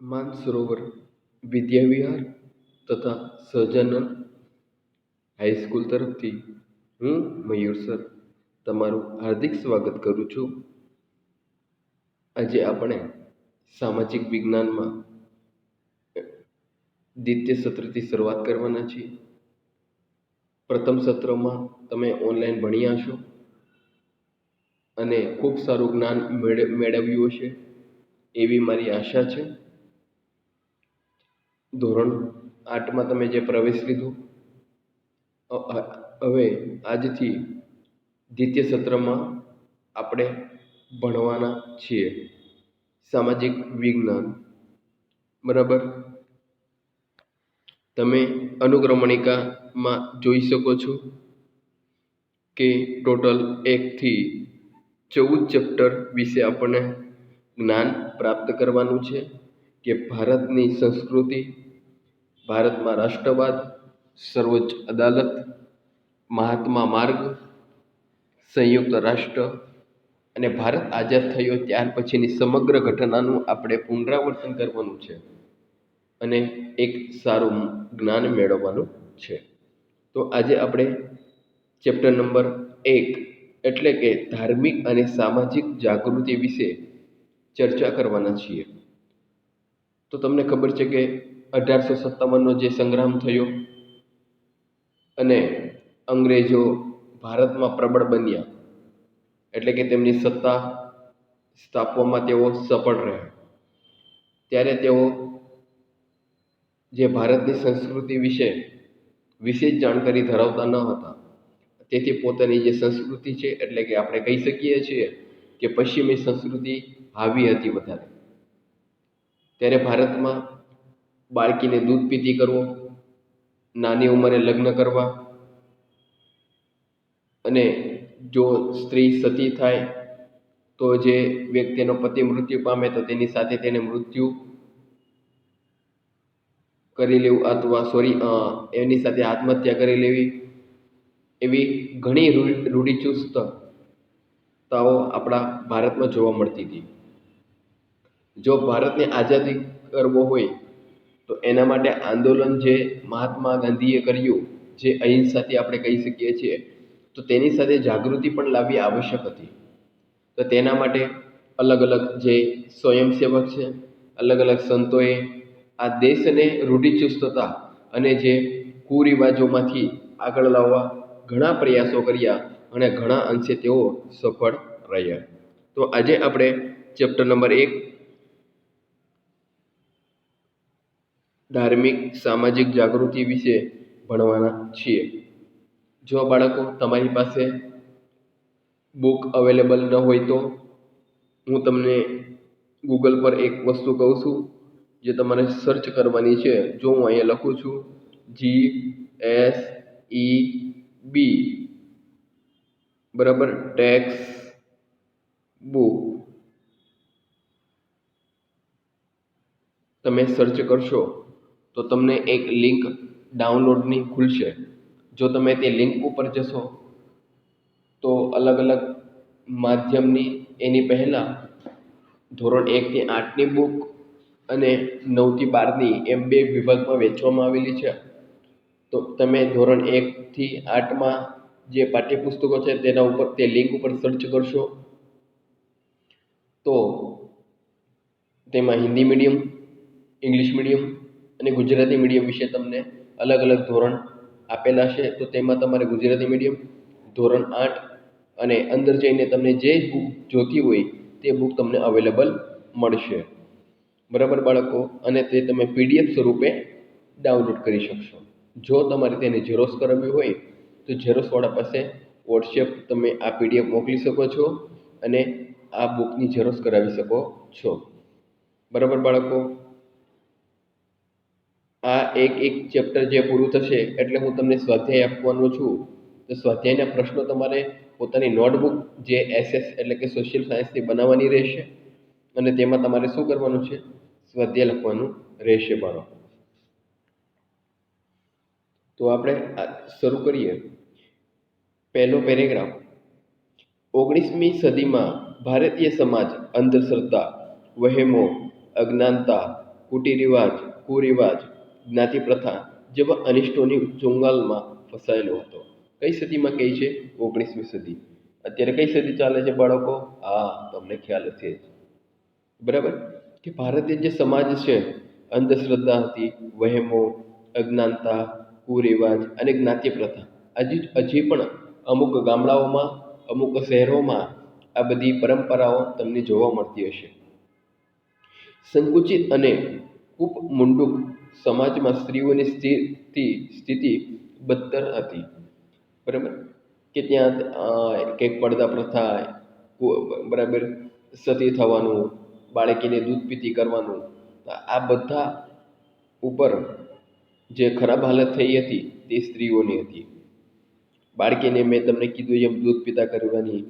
માનસરોવર, વિદ્યાવિહાર તથા સહજાનંદ હાઈસ્કૂલ તરફથી હું મયુર સર તમારું હાર્દિક સ્વાગત કરું છું. આજે આપણે સામાજિક વિજ્ઞાનમાં દ્વિતીય સત્રથી શરૂઆત કરવાના છીએ. પ્રથમ સત્રમાં તમે ઓનલાઈન ભણ્યા છો અને ખૂબ સારું જ્ઞાન મેળ મેળવ્યું હશે એવી મારી આશા છે. ધોરણ આઠમાં તમે જે પ્રવેશ લીધો હવે આજથી દ્વિતીય સત્રમાં આપણે ભણવાના છીએ. સામાજિક વિજ્ઞાન. બરાબર? તમે અનુક્રમણિકામાં જોઈ શકો છો કે ટોટલ એકથી ચૌદ ચેપ્ટર વિશે આપણને જ્ઞાન પ્રાપ્ત કરવાનું છે કે ભારતની સંસ્કૃતિ ભારતમાં રાષ્ટ્રવાદ, સર્વોચ્ચ અદાલત, મહાત્મા માર્ગ, સંયુક્ત રાષ્ટ્ર અને ભારત આઝાદ થયો ત્યાર પછીની સમગ્ર ઘટનાનું આપણે પુનરાવર્તન કરવાનું છે અને એક સારું જ્ઞાન મેળવવાનું છે. તો આજે આપણે ચેપ્ટર નંબર એક એટલે કે ધાર્મિક અને સામાજિક જાગૃતિ વિશે ચર્ચા કરવાના છીએ. તો તમને ખબર છે કે અઢારસો સત્તાવનનો જે સંગ્રામ થયો અને અંગ્રેજો ભારતમાં પ્રબળ બન્યા. એટલે કે તેમની સત્તા સ્થાપવામાં તેઓ સફળ રહ્યા. ત્યારે તેઓ જે ભારતની સંસ્કૃતિ વિશે વિશેષ જાણકારી ધરાવતા ન હતા. તેથી પોતાની જે સંસ્કૃતિ છે, એટલે કે આપણે કહી શકીએ છીએ કે પશ્ચિમી સંસ્કૃતિ હાવી હતી વધારે. ત્યારે ભારતમાં બાળકીને દૂધ પીતી કરવો, નાની ઉંમરે લગ્ન કરવા અને જો સ્ત્રી સતી થાય તો જે વ્યક્તિનો પતિ મૃત્યુ પામે તો તેની સાથે તેને મૃત્યુ કરી લેવું અથવા સોરી એની સાથે આત્મહત્યા કરી લેવી એવી ઘણી રૂઢિચુસ્તતાઓ આપણા ભારતમાં જોવા મળતી હતી. જો ભારતને આઝાદી કરવો હોય તો એના માટે આંદોલન જે મહાત્મા ગાંધીએ કર્યું, જે અહિંસાથી આપણે કહી શકીએ છીએ, તો તેની સાથે જાગૃતિ પણ લાવવી આવશ્યક હતી. તો તેના માટે અલગ અલગ જે સ્વયંસેવક છે, અલગ અલગ સંતોએ આ દેશને રૂઢિચુસ્તતા અને જે કુરિવાજોમાંથી આગળ લાવવા ઘણા પ્રયાસો કર્યા અને ઘણા અંશે તેઓ સફળ રહ્યા. તો આજે આપણે ચેપ્ટર નંબર એક ધાર્મિક, સામાજિક જાગૃતિ વિશે ભણવાના છીએ. જો બાળકો તમારી પાસે બુક અવેલેબલ ન હોય તો હું તમને ગૂગલ પર એક વસ્તુ કહું છું, જે તમારે સર્ચ કરવાની છે. જો હું અહીંયા લખું છું જી એસ ઈ બી બરાબર? ટેક્સ બુક તમે સર્ચ કરશો. તો તમને એક લિંક ડાઉનલોડની ખુલશે. જો તમે તે લિંક ઉપર જશો, તો અલગ અલગ માધ્યમની એની પહેલાં ધોરણ એકથી આઠની બુક અને નવથી બારની એમ બે વિભાગમાં વહેંચવામાં આવેલી છે. તો તમે ધોરણ એકથી આઠમાં જે પાઠ્યપુસ્તકો છે તેના ઉપર તે લિંક ઉપર સર્ચ કરશો. તો તેમાં હિન્દી મીડિયમ ઇંગ્લિશ મીડિયમ અને ગુજરાતી મીડિયમ વિશે તમને અલગ અલગ ધોરણ આપેલા છે, તો તેમાં તમારે ગુજરાતી મીડિયમ ધોરણ આઠ અને અંદર જઈને તમને જે બુક જોતી હોય તે બુક તમને અવેલેબલ મળશે. બરાબર બાળકો? અને તે તમે પીડીએફ સ્વરૂપે ડાઉનલોડ કરી શકશો. જો તમારે તેને ઝેરોસ કરાવવી હોય, તો ઝેરોસવાળા પાસે વોટ્સએપ તમે આ પીડીએફ મોકલી શકો છો અને આ બુકની ઝેરોસ કરાવી શકો છો. બરાબર બાળકો? આ એક એક ચેપ્ટર જે પૂરું થશે એટલે હું તમને સ્વાધ્યાય આપવાનો છું. તો સ્વાધ્યાયના પ્રશ્નો તમારે પોતાની નોટબુક જે એસએસ એટલે કે સોશિયલ સાયન્સની બનાવવાની રહેશે અને તેમાં તમારે શું કરવાનું છે? સ્વાધ્યાય લખવાનું રહેશે બાળકો તો આપણે શરૂ કરીએ. પહેલો પેરેગ્રાફ ઓગણીસમી સદીમાં ભારતીય સમાજ અંધશ્રદ્ધા, વહેમો, અજ્ઞાનતા, કુટીરિવાજ, કુરિવાજ જ્ઞાતિ પ્રથા જેવા અનિષ્ટોની ચુંગાલમાં ફસાયેલો હતો. કઈ સદીમાં કહી છે? ઓગણીસમી સદી. અત્યારે કઈ સદી ચાલે છે બાળકો? હા, તમને ખ્યાલ હશે. બરાબર? કે ભારતીય જે સમાજ છે, અંધશ્રદ્ધા હતી, વહેમો, અજ્ઞાનતા, કુરિવાજ અને જ્ઞાતિ પ્રથા હજી હજી પણ અમુક ગામડાઓમાં, અમુક શહેરોમાં આ બધી પરંપરાઓ તમને જોવા મળતી હશે. સંકુચિત અને કૂપ મુંડુક સમાજમાં સ્ત્રીઓની સ્થિતિ સ્થિતિ બદતર હતી. બરાબર? કે ત્યાં કંઈક પડદા પ્રથા બરાબર, સતી થવાનું, બાળકીને દૂધ પીતી કરવાનું આ બધા ઉપર જે ખરાબ હાલત થઈ હતી તે સ્ત્રીઓની હતી. બાળકીને મેં તમને કીધું એમ દૂધ પીતા કરવાની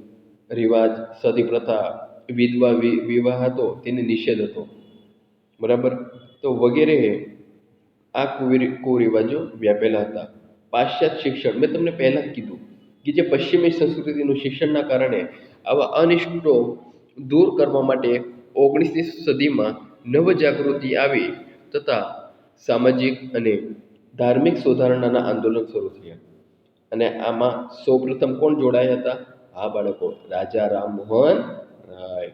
રિવાજ, સતી પ્રથા, વિધવા વિવાહ હતો, તેને નિષેધ હતો. બરાબર? તો વગેરે આ કુરી કુરિવાજો વ્યાપેલા હતા. પાશ્ચાત્ય શિક્ષણ, મેં તમને પહેલાં જ કીધું કે જે પશ્ચિમી સંસ્કૃતિનું શિક્ષણના કારણે આવા અનિષ્ટો દૂર કરવા માટે ઓગણીસમી સદીમાં નવજાગૃતિ આવી તથા સામાજિક અને ધાર્મિક સુધારણાના આંદોલન શરૂ થયા. અને આમાં સૌપ્રથમ કોણ જોડાયા હતા? આ બાળકો, રાજા રામમોહન રાય.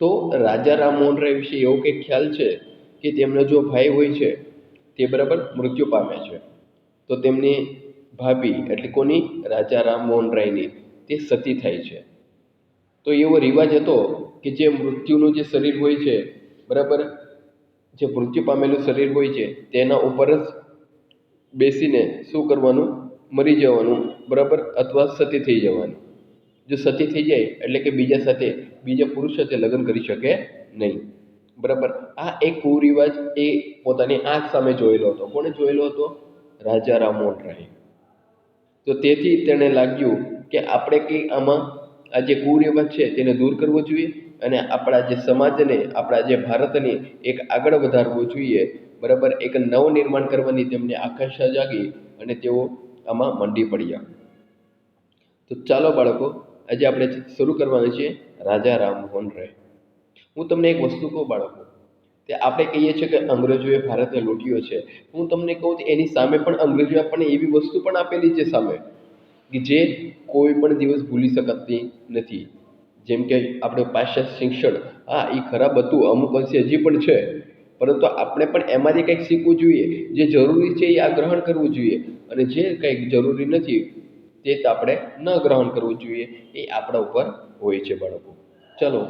તો રાજા રામમોહન રાય વિશે એવો કંઈક ખ્યાલ છે? કે તેમનો જો ભાઈ હોય છે, તે બરાબર મૃત્યુ પામે છે. તો તેમની ભાભી એટલે કોની? રાજા રામમોહન રાયની. તે સતી થાય છે. તો એવો રિવાજ હતો કે જે મૃત્યુનું જે શરીર હોય છે, બરાબર? જે મૃત્યુ પામેલું શરીર હોય છે, તેના ઉપર જ બેસીને શું કરવાનું? મરી જવાનું, બરાબર? અથવા સતી થઈ જવાનું. જો સતી થઈ જાય, એટલે કે બીજા સાથે, બીજા પુરુષ સાથે લગ્ન કરી શકે નહીં. બરાબર? આ એક કુરિવાજ એ પોતાની આંખ સામે જોયેલો હતો. કોણે જોયેલો હતો? રાજા રામમોહન રાય તો તેથી તેણે લાગ્યું કે આપણે કંઈ આમાં, આ જે કુરિવાજ છે તેને દૂર કરવો જોઈએ અને આપણા જે સમાજને, આપણા જે ભારતને એક આગળ વધારવું જોઈએ. બરાબર? એક નવનિર્માણ કરવાની તેમને આકાંક્ષા જાગી અને તેઓ આમાં મંડી પડ્યા. તો ચાલો બાળકો, આજે આપણે શરૂ કરવાનું છે રાજા રામમોહન રાય હું તમને એક વસ્તુ કહું બાળકો તે આપણે કહીએ છીએ કે અંગ્રેજોએ ભારતને લૂંટ્યો છે. હું તમને કહું તો એની સામે પણ અંગ્રેજોએ આપણને એવી વસ્તુ પણ આપેલી છે સામે, કે જે કોઈ પણ દિવસ ભૂલી શકાતી નથી. જેમ કે આપણે પાશ્ચાત્ય શિક્ષણ, હા, એ ખરાબ હતું, અમુક અંશે હજી પણ છે. પરંતુ આપણે પણ એમાંથી કંઈક શીખવું જોઈએ, જે જરૂરી છે એ આ ગ્રહણ કરવું જોઈએ. અને જે કંઈક જરૂરી નથી તે આપણે ન ગ્રહણ કરવું જોઈએ, એ આપણા ઉપર હોય છે બાળકો. ચલો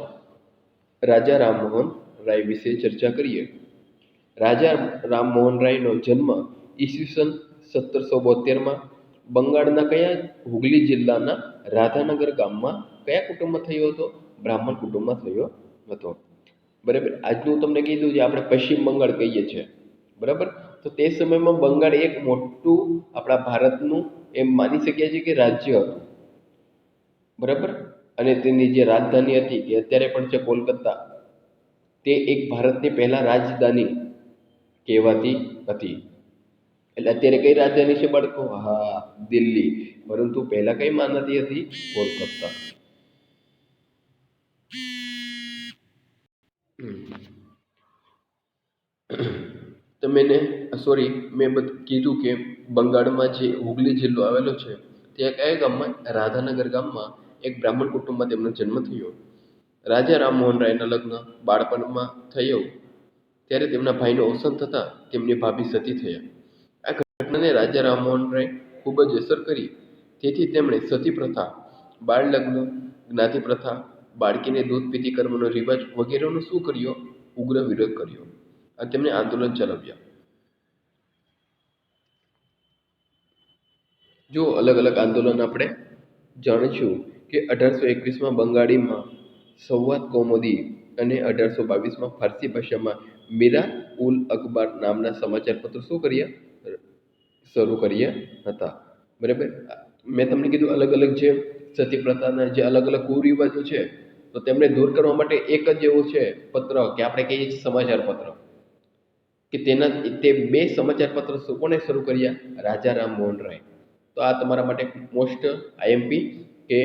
રાજા રામમોહન રાય વિશે ચર્ચા કરીએ. રાજા રામમોહન રાયનો જન્મ ઈસવીસન સત્તરસો બોતેરમાં બંગાળના કયા હુગલી જિલ્લાના રાધાનગર ગામમાં કયા કુટુંબમાં થયો હતો? બ્રાહ્મણ કુટુંબમાં થયો હતો. બરાબર? આજનું તમને કીધું છે આપણે પશ્ચિમ બંગાળ કહીએ છીએ. બરાબર? તો તે સમયમાં બંગાળ એક મોટું આપણા ભારતનું એમ માની શકીએ છીએ કે રાજ્ય હતું. બરાબર? અને તેની જે રાજધાની હતી તે અત્યારે પણ છે કોલકાતા, તે એક ભારતની પહેલાં રાજધાની કહેવાતી હતી. એટલે અત્યારે કઈ રાજધાની છે બાળકો? હા, દિલ્હી. પરંતુ પહેલાં કઈ માનતી હતી? કોલકાતા. તો મેં સોરી મેં બધું, કીધું કે બંગાળમાં જે હુગલી જિલ્લો આવેલો છે, ત્યાં કયા ગામમાં? રાધાનગર ગામમાં એક બ્રાહ્મણ કુટુંબમાં તેમનો જન્મ થયો. રાજા રામમોહન રાયના લગ્ન બાળપણમાં થયો. ત્યારે તેમના ભાઈનું અવસાન થતાં તેમની ભાભી સતી થયા. આ ઘટનાને રાજા રામમોહન રાય ખૂબ જ અસર કરી. તેથી તેમણે સતી પ્રથા, બાળ લગ્ન, જ્ઞાતિ પ્રથા, બાળકીને દૂધ પીતી કર્મનો રિવાજ વગેરેનો શું કર્યો? ઉગ્ર વિરોધ કર્યો અને તેમણે આંદોલન ચલાવ્યા. જો અલગ અલગ આંદોલન આપણે જાણીશું કે અઢારસો એકવીસમાં બંગાળીમાં સંવાદ કૌમુદી અને અઢારસો બાવીસમાં ફારસી ભાષામાં મીરા ઉલ અખબાર નામના સમાચારપત્રો શું કર્યા? શરૂ કર્યા હતા. બરાબર? મેં તમને કીધું અલગ અલગ જે સતી પ્રથાના જે અલગ અલગ કુરિવાજો છે, તો તેમને દૂર કરવા માટે એક જ એવો છે પત્ર કે આપણે કહીએ છીએ સમાચાર પત્ર કે તેના તે બે સમાચાર પત્ર શું કોને શરૂ કર્યા? રાજા રામ મોહન રાય તો આ તમારા માટે મોસ્ટ આઈએમપી કે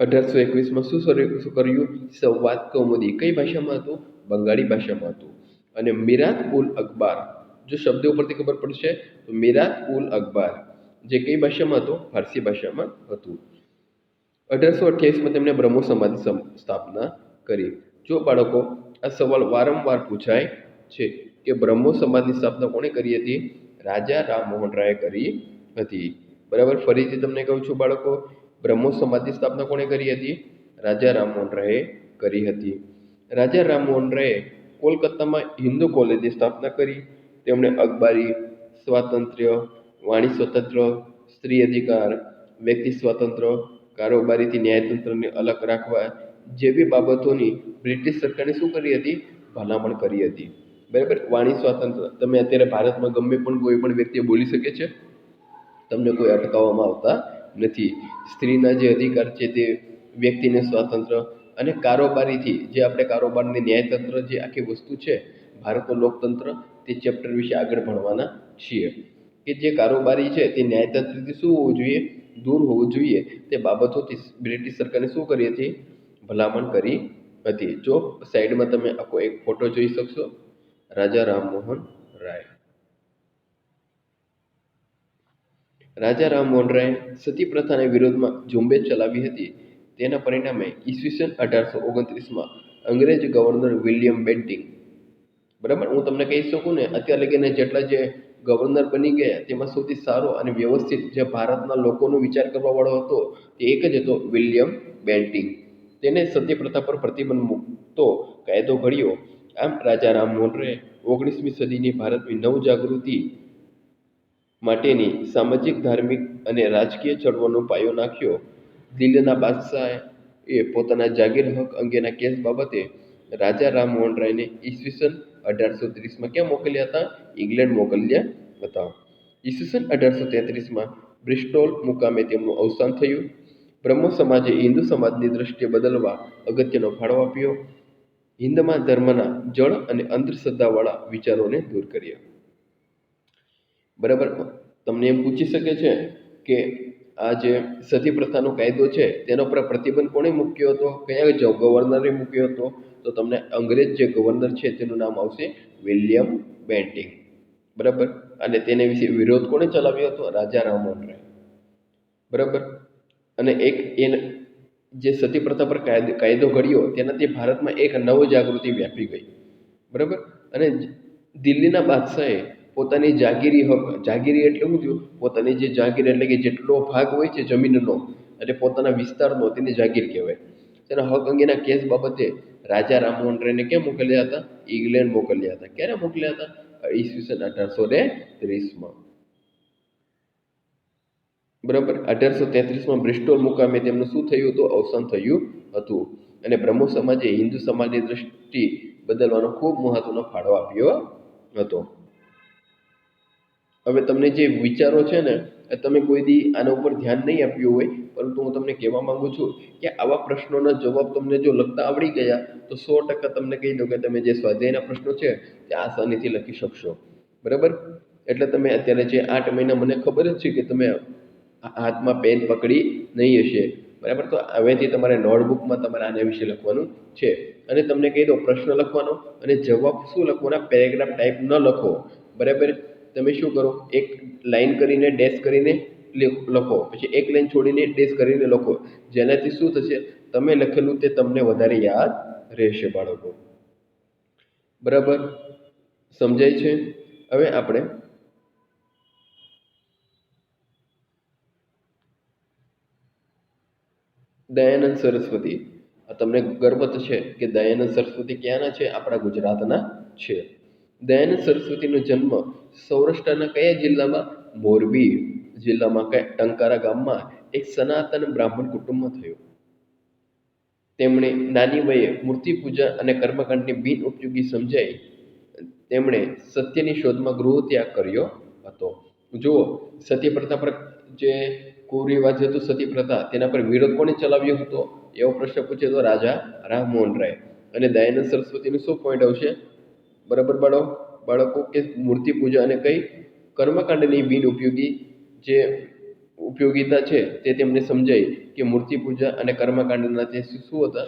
અઢારસો એકવીસમાં શું શું કર્યું? સંવાદ કૌમુદી. કઈ ભાષામાં હતું? બંગાળી ભાષામાં હતું. અને મિરાત ઉલ અખબાર જો શબ્દો ઉપરથી ખબર પડશે, તો મિરાત ઉલ અખબાર જે કઈ ભાષામાં હતું? ફારસી ભાષામાં હતું. અઢારસો અઠ્યાવીસમાં તેમણે બ્રહ્મો સમાધિ સમ- સ્થાપના કરી. જો બાળકો, આ સવાલ વારંવાર પૂછાય છે કે બ્રહ્મો સમાજની સ્થાપના કોણે કરી હતી? રાજા રામમોહન રાયે કરી હતી. બરાબર? ફરીથી તમને કહું છું બાળકો બ્રહ્મો સમાજની સ્થાપના કોણે કરી હતી? રાજા રામમોહન રાયે કરી હતી. રાજા રામમોહન રાયે કોલકાતામાં હિન્દુ કોલેજની સ્થાપના કરી. તેમણે અખબારી, સ્વાતંત્ર્ય, વાણી સ્વતંત્ર, સ્ત્રી અધિકાર, વ્યક્તિ સ્વાતંત્ર્ય કારોબારીથી ન્યાયતંત્રને અલગ રાખવા જેવી બાબતોની બ્રિટિશ સરકારે શું કરી હતી? ભલામણ કરી હતી. બરાબર? વાણી સ્વાતંત્ર્ય તમે અત્યારે ભારતમાં ગમે પણ કોઈ પણ વ્યક્તિ બોલી શકે છે? તમને કોઈ અટકાવવામાં આવતા નથી. સ્ત્રીના જે અધિકાર છે તે વ્યક્તિને સ્વાતંત્ર્ય અને કારોબારીથી જે આપણે કારોબારની ન્યાયતંત્ર જે આખી વસ્તુ છે, ભારતનું લોકતંત્ર, તે ચેપ્ટર વિશે આગળ ભણવાના છીએ. કે જે કારોબારી છે તે ન્યાયતંત્રથી શું હોવું જોઈએ, દૂર હોવું જોઈએ, તે બાબતોથી બ્રિટિશ સરકારે શું કરી હતી? ભલામણ કરી હતી. જો સાઈડમાં તમે આખો એક ફોટો જોઈ શકશો. રાજા રામમોહન રાય. રાજા રામ રાય સતી પ્રથાના વિરોધમાં ઝુંબેશ ચલાવી હતી. તેના પરિણામે ઈસવીસન અઢારસો ઓગણત્રીસમાં અંગ્રેજ ગવર્નર વિલિયમ બેન્ટિંગ. બરાબર? હું તમને કહી શકું ને, અત્યારે લગીને જેટલા જે ગવર્નર બની ગયા, તેમાં સૌથી સારો અને વ્યવસ્થિત જે ભારતના લોકોનો વિચાર કરવાવાળો હતો, તે એક જ હતો વિલિયમ બેન્ટિંગ. તેને સતી પ્રથા પર પ્રતિબંધ મૂકતો કાયદો ઘડ્યો. આમ રાજા રામ રાય ઓગણીસમી સદીની ભારતની નવજાગૃતિ માટેની સામાજિક, ધાર્મિક અને રાજકીય ચળવળનો પાયો નાખ્યો. દિલ્હીના બાદશાહે એ પોતાના જાગીર હક અંગેના કેસ બાબતે રાજા રામ મોહન રાયને ઈસવીસન અઢારસો ત્રીસમાં ક્યાં મોકલ્યા હતા? ઇંગ્લેન્ડ મોકલ્યા હતા. ઈસવીસન અઢારસો તેત્રીસમાં બ્રિસ્ટોલ મુકામે તેમનું અવસાન થયું. બ્રહ્મ સમાજે હિન્દુ સમાજની દ્રષ્ટિએ બદલવા અગત્યનો ફાળો આપ્યો. હિન્દમાં ધર્મના જળ અને અંધશ્રદ્ધાવાળા વિચારોને દૂર કર્યા. બરાબર? તમને એમ પૂછી શકે છે કે આ જે સતી પ્રથાનો કાયદો છે, તેના પર પ્રતિબંધ કોણે મૂક્યો હતો? કયા જો ગવર્નરે મૂક્યો હતો? તો તમને અંગ્રેજ જે ગવર્નર છે, તેનું નામ આવશે વિલિયમ બેન્ટિંગ. બરાબર? અને તેને વિશે વિરોધ કોણે ચલાવ્યો હતો? રાજા રામમોહન રાય બરાબર? અને એક એને, જે સતી પ્રથા પર કાયદો કાયદો ઘડ્યો, તેનાથી ભારતમાં એક નવ જાગૃતિ વ્યાપી ગઈ. બરાબર? અને દિલ્હીના બાદશાહે પોતાની જાગીરી હક, જાગીરી એટલે શું થયું? પોતાની જે જાગીર એટલે કે જેટલો ભાગ હોય છે જમીનનો, એટલે પોતાના વિસ્તારનો તેને જાગીર કહેવાય. તેના હક અંગેના કેસ બાબતે રાજા રામમોહન રાયને ક્યાં મોકલ્યા હતા? ઇંગ્લેન્ડ મોકલ્યા હતા. ક્યારે મોકલ્યા હતા? ઈસવીસન અઢારસો ને ત્રીસમાં. બરાબર? અઢારસો તેત્રીસમાં બ્રિસ્ટોલ મુકામે તેમનું શું થયું હતું? અવસાન થયું હતું. અને બ્રહ્મો સમાજે હિન્દુ સમાજની દ્રષ્ટિ બદલવાનો ખૂબ મહત્વનો ફાળો આપ્યો હતો. હવે તમને જે વિચારો છે ને, એ તમે કોઈ દી આના ઉપર ધ્યાન નહીં આપ્યું હોય, પરંતુ હું તમને કહેવા માંગુ છું કે આવા પ્રશ્નોના જવાબ તમને જો લખતા આવડી ગયા, તો સો ટકા તમને કહી દઉં કે તમે જે સ્વાધ્યાયના પ્રશ્નો છે, તે આસાનીથી લખી શકશો. બરાબર? એટલે તમે અત્યારે જે આઠ મહિના, મને ખબર જ છે કે તમે હાથમાં પેન પકડી નહીં હશે. બરાબર? તો હવેથી તમારે નોટબુકમાં તમારે આના વિશે લખવાનું છે. અને તમને કહી દો પ્રશ્ન લખવાનો અને જવાબ શું લખવાના, પેરેગ્રાફ ટાઈપ ન લખો. બરાબર? તમે શું કરો? એક લાઈન કરીને ડેશ કરીને લખો. પછી એક લાઈન છોડીને ડેશ કરીને લખો. જેનાથી શું થશે? તમે લખેલું તે તમને વધારે યાદ રહેશે બાળકો. બરાબર? સમજાય છે? હવે આપણે દયાનંદ સરસ્વતી. તમને ગર્વ છે કે દયાનંદ સરસ્વતી ક્યાંના છે? આપણા ગુજરાતના છે. દયાનંદ સરસ્વતીનો જન્મ સૌરાષ્ટ્રના કયા જિલ્લામાં? મોરબી જિલ્લામાં કયા? ટંકારા ગામમાં એક સનાતન બ્રાહ્મણ કુટુંબમાં થયો. તેમણે નાની વયે મૂર્તિ પૂજા અને કર્મકાંડની બિન ઉપયોગી સમજાઈ. તેમણે સત્યની શોધમાં ગૃહ ત્યાગ કર્યો હતો. જુઓ સતી પ્રથા પર જે કુરિવાજ હતો સતી પ્રથા તેના પર વિરોધ કોણે ચલાવ્યો હતો? એવો પ્રશ્ન પૂછે તો રાજા રામમોહન રાય. અને દયાનંદ સરસ્વતીનું શું પોઈન્ટ આવશે? બરાબર બાળો? બાળકો કે મૂર્તિ પૂજા અને કઈ કર્મકાંડની બિન ઉપયોગી જે ઉપયોગીતા છે તે તેમને સમજાઈ કે મૂર્તિ પૂજા અને કર્મકાંડના જે શિશુ હતા?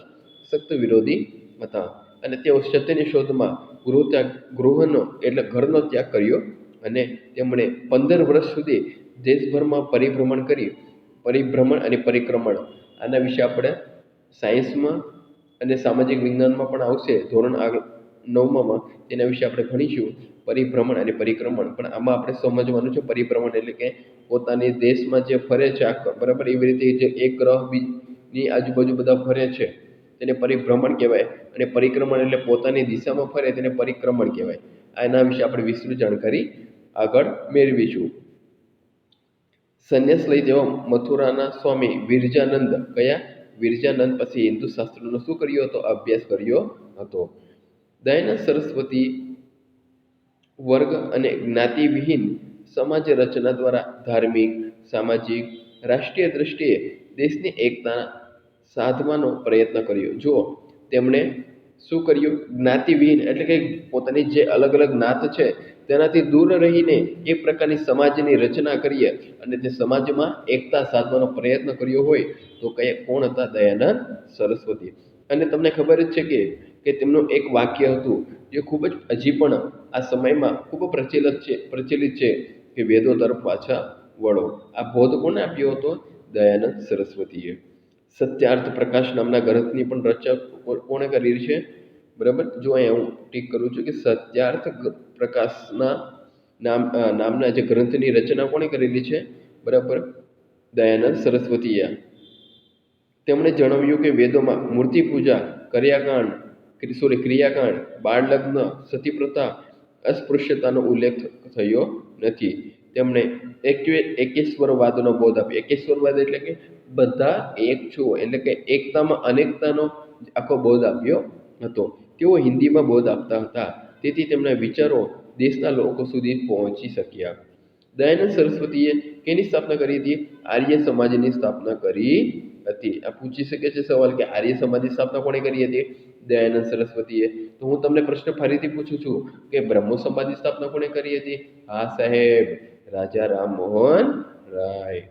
સખ્ત વિરોધી હતા. અને તેઓ સત્યની શોધમાં ગૃહ ત્યાગ, ગૃહનો એટલે ઘરનો ત્યાગ કર્યો અને તેમણે પંદર વર્ષ સુધી દેશભરમાં પરિભ્રમણ કરી. પરિભ્રમણ અને પરિક્રમણ. આના વિશે આપણે સાયન્સમાં અને સામાજિક વિજ્ઞાનમાં પણ આવશે. ધોરણ આગળ નવમામાં તેના વિશે આપણે ભણીશું. પરિભ્રમણ અને પરિક્રમણ. પણ આમાં આપણે સમજવાનું છે પરિભ્રમણ એટલે કે પોતાની દેશમાં જે ફરે છે આખો, બરાબર? એવી રીતે જે એક ગ્રહ બીની આજુબાજુ બધા ફરે છે. તેને પરિભ્રમણ કહેવાય. અને પરિક્રમણ એટલે પોતાની દિશામાં ફરે, તેને પરિક્રમણ કહેવાય. આના વિશે આપણે વિસ્તૃત જાણકારી આગળ મેળવીશું. સંન્યાસ લઈ જેવા મથુરાના સ્વામી વિરજાનંદ કયા વિરજાનંદ પછી હિન્દુ શાસ્ત્રનો શું કર્યો હતો? અભ્યાસ કર્યો હતો. દયાનંદ સરસ્વતી વર્ગ અને જ્ઞાતિવિહીન સમાજ રચના દ્વારા ધાર્મિક, સામાજિક, રાષ્ટ્રીય દૃષ્ટિએ દેશની એકતા સાધવાનો પ્રયત્ન કર્યો. જો તેમણે શું કર્યું? જ્ઞાતિવિહીન એટલે કે પોતાની જે અલગ અલગ જ્ઞાત છે, તેનાથી દૂર રહીને એક પ્રકારની સમાજની રચના કરીએ અને તે સમાજમાં એકતા સાધવાનો પ્રયત્ન કર્યો હોય તો કઈ કોણ હતા દયાનંદ સરસ્વતી? અને તમને ખબર જ છે કે કે તેમનું એક વાક્ય હતું, જે ખૂબ જ હજી પણ આ સમયમાં ખૂબ પ્રચલિત છે પ્રચલિત છે કે વેદો તરફ પાછા વળો. આ બોધ કોને આપ્યો હતો? દયાનંદ સરસ્વતીએ. સત્યાર્થ પ્રકાશ નામના ગ્રંથની પણ રચના કોણે કરી છે? બરાબર? જો અહીંયા હું ટીક કરું છું કે સત્યાર્થ પ્રકાશના નામ નામના જે ગ્રંથની રચના કોણે કરેલી છે? બરાબર? દયાનંદ સરસ્વતીએ તેમણે જણાવ્યું કે વેદોમાં મૂર્તિ પૂજા કર્યાકાંડ સોરી ક્રિયાકાંડ બાળ લગ્ન સતી પ્રથા અસ્પૃશ્યતાનો ઉલ્લેખ થયો નથી. તેમણે એક્વે એકેશ્વરવાદનો બોધ આપ્યો. એકેશ્વરવાદ એટલે કે બધા એક છો, એટલે કે એકતામાં અનેકતાનો આખો બોધ આપ્યો હતો. તેઓ હિન્દીમાં બોધ આપતા હતા. તેથી તેમના વિચારો દેશના લોકો સુધી પહોંચી શક્યા. દયાનંદ સરસ્વતીએ કેની સ્થાપના કરી હતી? આર્ય સમાજની સ્થાપના કરી હતી. આ પૂછી શકે છે સવાલ કે આર્ય સમાજની સ્થાપના કોણે કરી હતી? દયાનંદ સરસ્વતીએ. તો હું તમને પ્રશ્ન ફરીથી પૂછું છું કે બ્રહ્મો સમાજની સ્થાપના કોણે કરી હતી? હા, સાહેબ, રાજા રામમોહન રાય.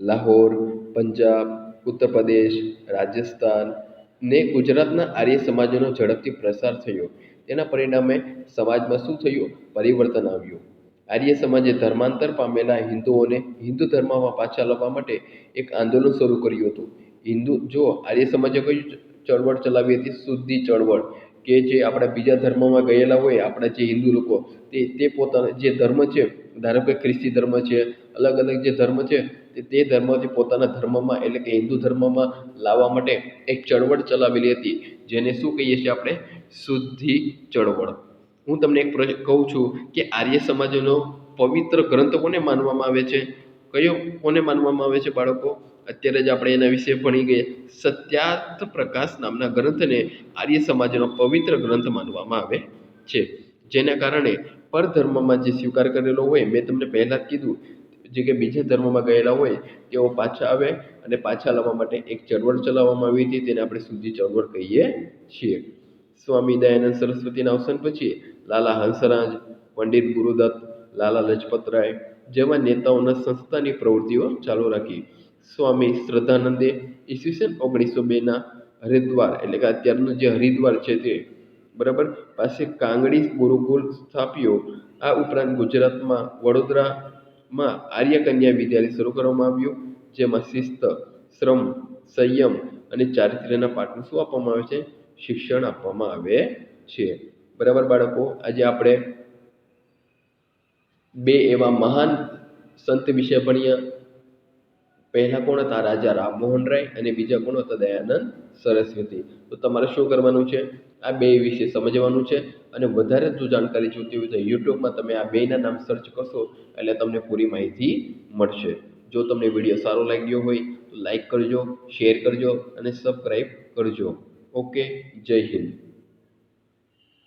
લાહોર, પંજાબ, ઉત્તર પ્રદેશ, રાજસ્થાન ને ગુજરાતના આર્ય સમાજનો ઝડપથી પ્રસાર થયો. તેના પરિણામે સમાજમાં શું થયું? પરિવર્તન આવ્યું. આર્ય સમાજે ધર્માંતર પામેલા હિન્દુઓને હિન્દુ ધર્મમાં પાછા લાવવા માટે એક આંદોલન શરૂ કર્યું હતું. હિન્દુ, જો આર્ય સમાજે કઈ ચળવળ ચલાવી હતી શુદ્ધિ ચળવળ. કે જે આપણા બીજા ધર્મમાં ગયેલા હોય, આપણા જે હિન્દુ લોકો, તે તે પોતાના જે ધર્મ છે, ધારો કે ખ્રિસ્તી ધર્મ છે, અલગ અલગ જે ધર્મ છે, તે તે ધર્મથી પોતાના ધર્મમાં, એટલે કે હિન્દુ ધર્મમાં લાવવા માટે એક ચળવળ ચલાવેલી હતી, જેને શું કહીએ છીએ આપણે? શુદ્ધિ ચળવળ. હું તમને એક પ્રશ્ન કહું છું કે આર્ય સમાજનો પવિત્ર ગ્રંથ કોને માનવામાં આવે છે? કયો? કોને માનવામાં આવે છે બાળકો? અત્યારે જ આપણે એના વિશે ભણી ગયા. સત્યાર્થ પ્રકાશ નામના ગ્રંથને આર્ય સમાજનો પવિત્ર ગ્રંથ માનવામાં આવે છે. જેના કારણે પરધર્મમાં જે સ્વીકાર કરેલો હોય, મેં તમને પહેલાં જ કીધું, જે કે બીજા ધર્મમાં ગયેલા હોય, તેઓ પાછા આવે અને પાછા લાવવા માટે એક ચળવળ ચલાવવામાં આવી હતી, તેને આપણે શુદ્ધિ ચળવળ કહીએ છીએ. સ્વામી દયાનંદ સરસ્વતીના અવસાન પછી લાલા હંસરાજ, પંડિત ગુરુદત્ત, લાલા લજપતરાય જેવા નેતાઓના સંસ્થાની પ્રવૃત્તિઓ ચાલુ રાખી. સ્વામી શ્રદ્ધાનંદે ઈસવીસન ઓગણીસો બેના હરિદ્વાર, એટલે કે અત્યારનું જે હરિદ્વાર છે તે, બરાબર? પાસે કાંગડી ગુરુકુલ સ્થાપ્યો. આ ઉપરાંત ગુજરાતમાં વડોદરામાં આર્ય કન્યા વિદ્યાલય શરૂ કરવામાં આવ્યું, જેમાં શિસ્ત, શ્રમ, સંયમ અને ચારિત્ર્યના પાઠનું શું આપવામાં આવે છે? શિક્ષણ આપવામાં આવે છે. બરાબર બાળકો? આજે આપણે બે એવા મહાન સંત વિશે ભણ્યા પહેલા કોણ હતા? રાજા રામમોહન રાય અને બીજા કોણ હતા? દયાનંદ સરસ્વતી. તો તમારે શું કરવાનું છે? આ બે વિશે સમજવાનું છે અને વધારે જો જાણકારી જોઈતી હોય તો યુટ્યુબમાં તમે આ બેના નામ સર્ચ કરશો એટલે તમને પૂરી માહિતી મળશે. જો તમને વીડિયો સારો લાગ્યો હોય તો લાઈક કરજો શેર કરજો અને સબસ્ક્રાઈબ કરજો. ઓકે જય હિન્દ.